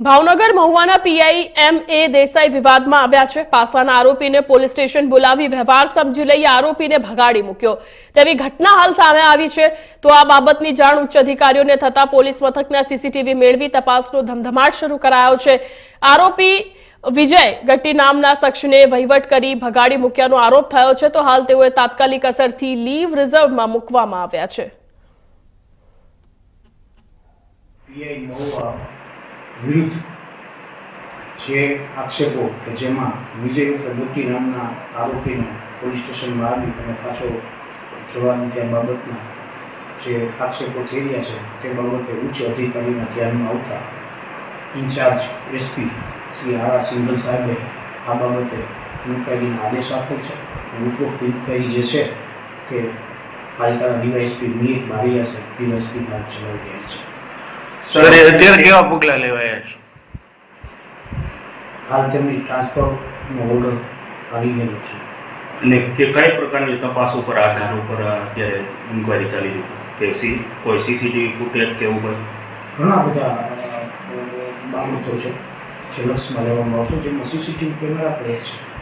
ભાવનગર મહુવાના PI M A Desai વિવાદમાં આવ્યા છે. પાસાના આરોપીને પોલીસ સ્ટેશન બોલાવી વ્યવહાર સમજી લઈ આરોપીને ભગાડી મૂક્યો. તેવી ઘટના હાલ સામે આવી છે. તો આ બાબતની જાણ ઉચ્ચ અધિકારીઓને થતા પોલીસ મથકના સીસીટીવી મેળવી તપાસનો ધમધમાટ શરૂ કરાયો છે. આરોપી વિજય ગટ્ટી નામના શખ્સને વહીવટ કરી ભગાડી મૂક્યાનો આરોપ થયો છે. તો હાલ તેઓએ તાત્કાલિક અસરથી લીવ રિઝર્વમાં મૂકવામાં આવ્યા છે. વિરુદ્ધ જે આક્ષેપો કે જેમાં વિજય ઉર્ફે નામના આરોપીને પોલીસ સ્ટેશનમાં આવી અને પાછો જવા ત્યાં બાબતના જે આક્ષેપો થઈ રહ્યા છે તે બાબતે ઉચ્ચ અધિકારીના ધ્યાનમાં આવતા in charge SP Shri R R Singhal સાહેબે આ બાબતે ઇન્ક્વાયરીનો આદેશ આપ્યો છે. ઉપરોક્ત ઇન્ક્વાયરી જે છે તે પાલિકાના ડીવાયએસપી મીર બારિયા સાહેબ, ડીવાયએસપી દ્વારા ચલાવી રહ્યા છે. સર અત્યારે કેવા પગલા લેવાયા છે? હાલ તેમની ટ્રાન્સફરનો ઓર્ડર આવી ગયેલો છે. અને કે કઈ પ્રકારની તપાસ ઉપર આધાર ઉપર અત્યારે ઇન્કવાયરી ચાલી રહી? કે સી કોઈ સીસીટીવી ફૂટેજ કે એવું કંઈ? ઘણા બધા બાબતો છે જે લક્ષમાં લેવામાં આવશે જેમાં સીસીટીવી કેમેરા પણ છે.